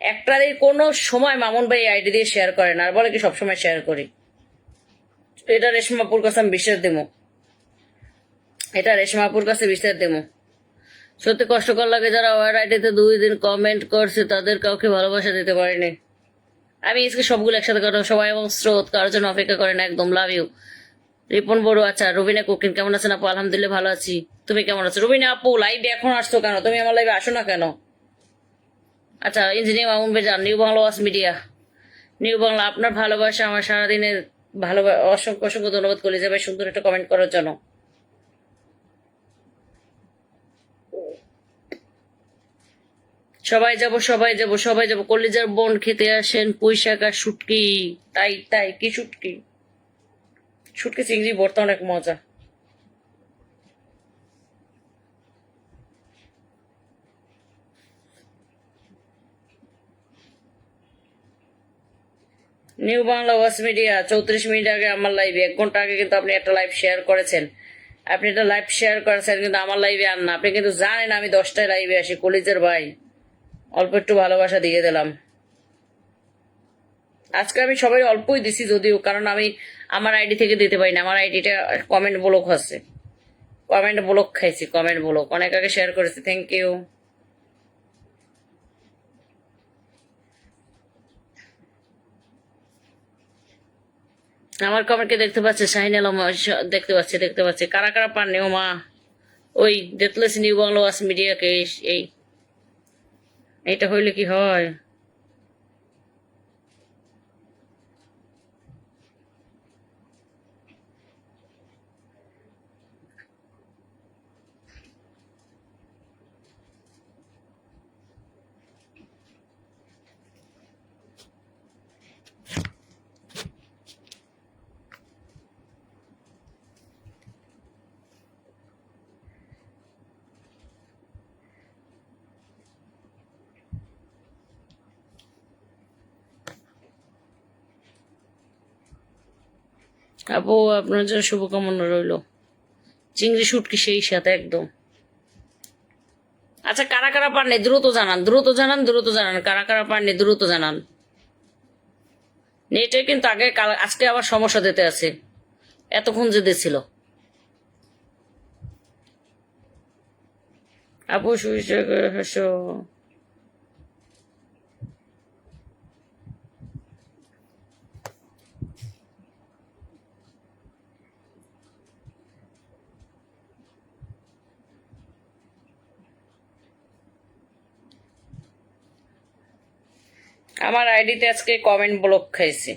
একটা দিয়ে কোনো সময় মামুন ভাই আইডি দিয়ে শেয়ার করে না, আর বলে কি সবসময় শেয়ার করি। এটা রেশমাপুর কাছে আমি বিশ্বাস দেবো। এটা রেশমাপুর কাছে বিশ্বাস দেবো। সত্যি কষ্টকর লাগে যারা ওয়ার আইডিতে দুই দিন কমেন্ট করছে, তাদের কাউকে ভালোবাসা দিতে পারেনি। আমি আজকে সবগুলো একসাথে করো সবাই এবং স্রোত, কারোর জন্য অপেক্ষা করে না, একদম লাভ ইউ রিপন বড় আচ্ছা রবিনা, কুকিন, কেমন আছেন আপু? আলহামদুলিল্লাহ ভালো আছি। তুমি কেমন আছো? রবিনা, আপু লাইভে এখন আসছো কেন? তুমি আমার লাইভে আসো না কেন? আচ্ছা ইঞ্জিনিয়ার মামুন বেজান new Bangla Waz media. New Bangla, আপনার ভালোবাসা আমার সারাদিনের ভালো, অসংখ্য অসংখ্য ধন্যবাদ করি যাবে সুন্দর একটা কমেন্ট করার জন্য। সবাই যাব সবাই যাব সবাই যাব। কলিজার বোন খেতে আসেন পুঁই শাক আর শুটকি। তাই তাই, কি শুটকি? শুটকি, চিংড়ি, ভর্তা অনেক মজা। নিউ বাংলা ওয়াস মিডিয়া চৌত্রিশ মিনিট আগে আমার লাইভে এক ঘণ্টা আগে কিন্তু আপনি একটা লাইভ শেয়ার করেছেন। আপনি একটা লাইভ শেয়ার করেছেন, কিন্তু আমার লাইভে আন না। আপনি কিন্তু জানেন আমি দশটায় লাইভে আসি, কলিজের ভাই। অল্প একটু ভালোবাসা দিয়ে দিলাম। আজকে আমি সবাই অল্পই দিছি যদিও, কারণ আমি আমার আইডি থেকে দিতে পারি না। আমার আইডিটা কমেন্ট ব্লক হচ্ছে কমেন্ট ব্লক খাইছি কমেন্ট ব্লক অনেক আগে শেয়ার করেছি। থ্যাংক ইউ আমার কমেন্টকে দেখতে পাচ্ছে শাহিন আলম দেখতে পাচ্ছে দেখতে পাচ্ছে। কারা কারা পাননি ও মা? ওই দেখলেছি নিউ বাংলা মিডিয়াকে এই- এই এটা হইলে কি হয়? আপু, আপনার জন্য শুভকামনা রইল। চিংড়ি শুটকি সেই সাথে একদম। আচ্ছা কারা কারা পাননি দ্রুত জানান দ্রুত জানান দ্রুত জানান, কারা কারা পাননি দ্রুত জানান। নেটে কিন্তু আগে আজকে আবার সমস্যা দিতে আছে। এতক্ষণ যে দিছিল। আপু, সুইচে হেসো আমার আইডিতে আজকে কমেন্ট ব্লক খাইছে।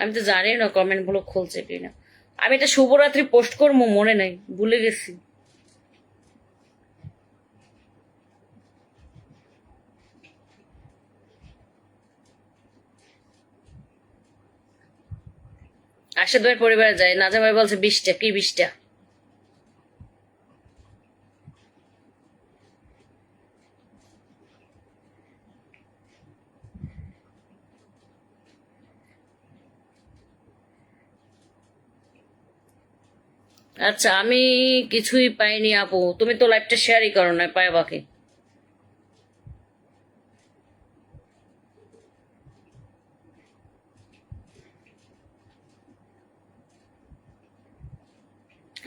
আমি তো জানি না কমেন্ট ব্লক খুলছে কিনা। আমি এটা শুভরাত্রি পোস্ট করব, মনে নাই, ভুলে গেছি। আশা ভাই পরিবারে যায় নাজা ভাই বলছে, বিশটা, কি বিশটা? আচ্ছা আমি কিছুই পাইনি আপু। তুমি তো লাইফটা শেয়ারই করো না পায় বাকি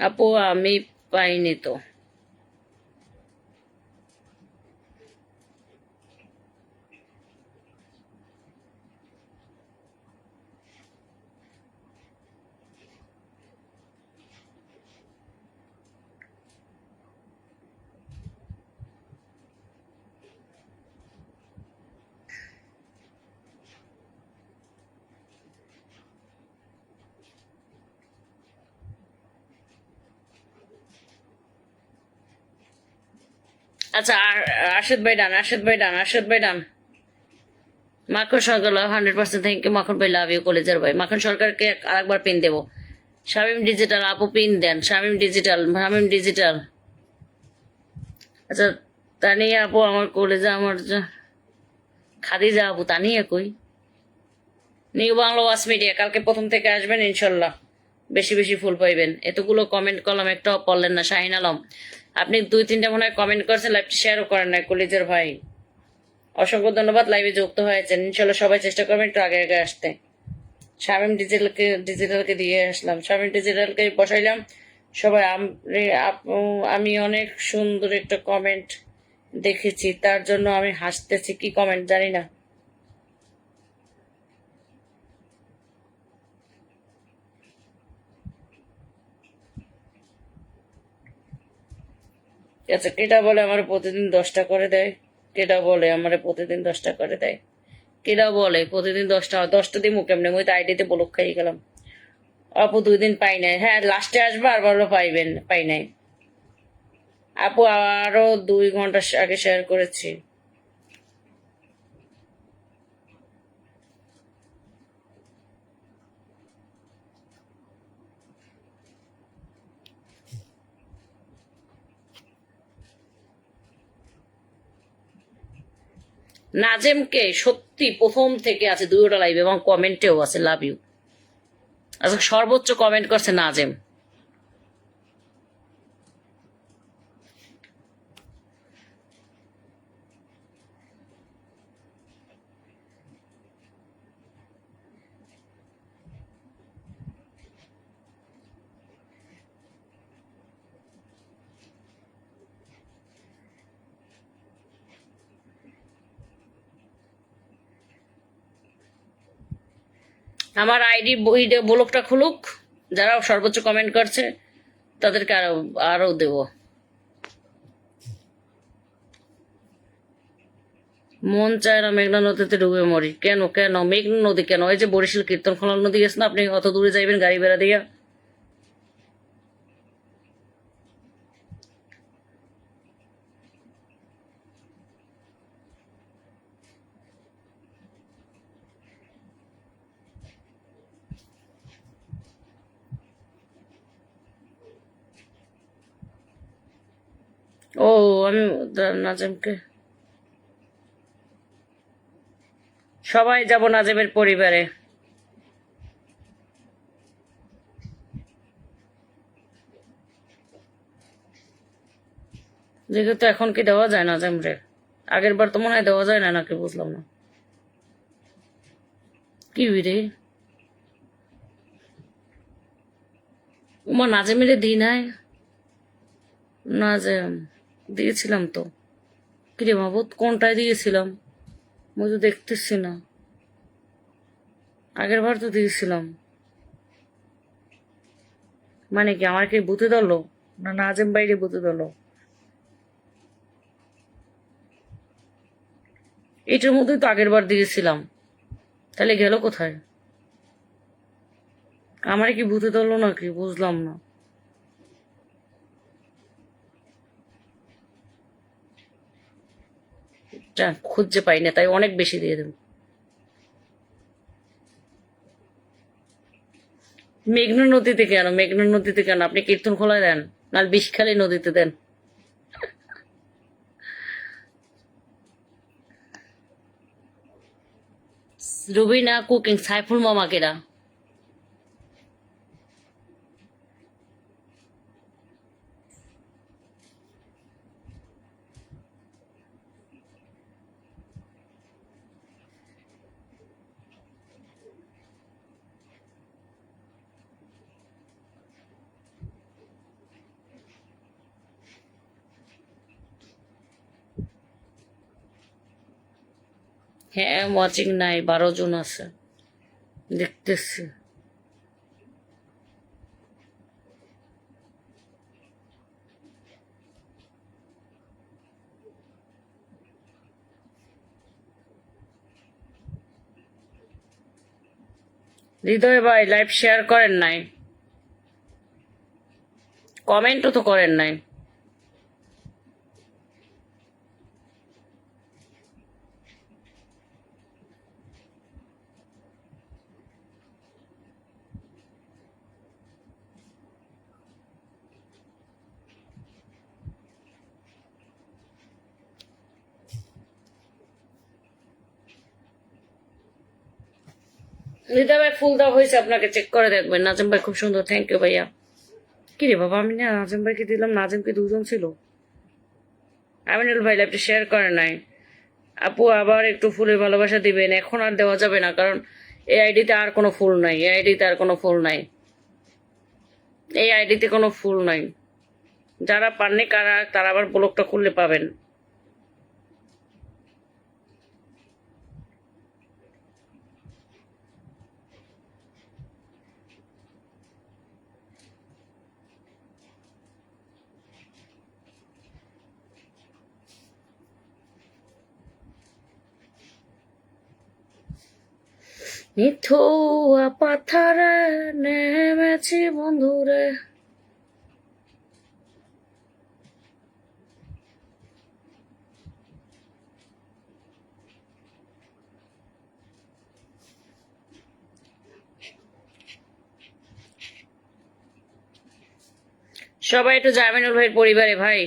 আপু, আমি পাইনি তো। আচ্ছা আরশাদ ভাই ডান, আরশাদ ভাই ডান, আরশাদ ভাই done. Makhan Sarkar hundred percent thank you Makhan ভাই লাভ ইউ কলেজের ভাই। মাখন সরকারকে আরেকবার পিন দেবো। শামিম ডিজিটাল আপু পিন দেন। শামিম ডিজিটাল শামিম ডিজিটাল আচ্ছা তানিয়া আপু, আমার কলেজে, আমার যা- খাদিজা আপু, তানিয়া কই? নিউ বাংলা ওয়াস মিডিয়া কালকে প্রথম থেকে আসবেন ইনশাল্লাহ। বেশি বেশি ফুল পাইবেন। এতগুলো কমেন্ট করলাম একটাও পড়লেন না, শাহিন আলম। আপনি দুই, তিনটা মনে হয় কমেন্ট করেছেন লাইভটি শেয়ারও করেন না কলিজের ভাই। অসংখ্য ধন্যবাদ লাইভে যুক্ত হয়েছেন। ইনশাল্লাহ সবাই চেষ্টা করবেন একটু আগে আগে আসতে। শামিম ডিজিটালকে ডিজিটালকে দিয়ে আসলাম। শামিম ডিজিটালকে বসাইলাম। সবাই আম- অনেক সুন্দর একটা কমেন্ট দেখেছি। তার জন্য আমি হাসতেছি, কি কমেন্ট জানি না। আচ্ছা কেটা বলে আমার প্রতিদিন দশটা করে দেয়? কেটা বলে আমার প্রতিদিন দশটা করে দেয়? কেটা বলে প্রতিদিন দশটা? দশটা দিয়ে মুখ এমনি মুই তো আইডিতে বলক খাইয়ে গেলাম। আপু দুই দিন পাই নাই। হ্যাঁ লাস্টে আসবে, আর বলো পাইবেন, পাই নাই। আপু আরও দুই ঘণ্টা আগে শেয়ার করেছি। নাজেমকে সত্যি প্রথম থেকে আছে দুইটা লাইভ এবং কমেন্টেও আছে লাভ ইউ আচ্ছা সর্বোচ্চ কমেন্ট করছে নাজেম। আমার আইডি ব্লকটা খুলুক। যারা সর্বোচ্চ কমেন্ট করছে, তাদেরকে আরও আরও দেব। মন চায় না মেঘনা নদীতে ডুবে মরি। কেন কেন? মেঘনা নদী কেন? ওই যে বরিশাল কীর্তন খোলা নদী গেছে না? আপনি অত দূরে যাইবেন গাড়ি বেড়া দিয়া? আমি নাজেমকে। সবাই যাব নাজেমের পরিবারে। যেহেতু এখন কি দেওয়া যায় নাজেম রে? আগের বার তো মনে হয় দেওয়া যায় না নাকি বুঝলাম না। কি রে? উমা নাজেমেরে দিই নাই? নাজেম। দিয়েছিলাম তো। কিরে মাবুত কোনটায় দিয়েছিলাম? আমি তো দেখতেছি না। আগের বার তো দিয়েছিলাম। মানে কি, আমার কি বুতে দলো না নাজেম বাইরে বুতে দলো এটার মধ্যেই তো আগের বার দিয়েছিলাম। তাহলে গেল কোথায়? আমার কি ভূতে ধরলো নাকি? বুঝলাম না। যা, খুঁজে পাই না তাই অনেক বেশি দিয়ে দেব। মেঘনা নদীতে কেন? মেঘনা নদীতে কেন? আপনি কীর্তন খোলায় দেন না বিষখালী নদীতে দেন। রুবিনা কুকিং সাইফুল মামা কেরা হ্যাঁ ওয়াচিং নাই, বারো জন আছে। দেখতেছি। হৃদয় ভাই লাইভ শেয়ার করেন নাই। কমেন্টও তো করেন নাই। দিদা ভাই, ফুল দেওয়া হয়েছে, আপনাকে চেক করে দেখবেন। নাজিম ভাই, খুব সুন্দর থ্যাংক ইউ ভাইয়া। কি রে বাবা, আমি না নাজিম ভাইকে দিলাম নাজিম কি দুজন ছিল। আমিনুল ভাই লাইভটা শেয়ার করে নাই। আপু আবার একটু ফুলের ভালোবাসা দিবেন, এখন আর দেওয়া যাবে না, কারণ এই আইডিতে আর কোনো ফুল নাই, এই আইডিতে আর কোনো ফুল নাই। এই আইডিতে কোনো ফুল নাই। যারা পাননি কারা, তারা আবার ব্লকটা খুললে পাবেন। নিথুয়া পাথারে নেমেছি বন্ধুরে। সবাই একটু জামিনুল ভাইয়ের পরিবারে ভাই।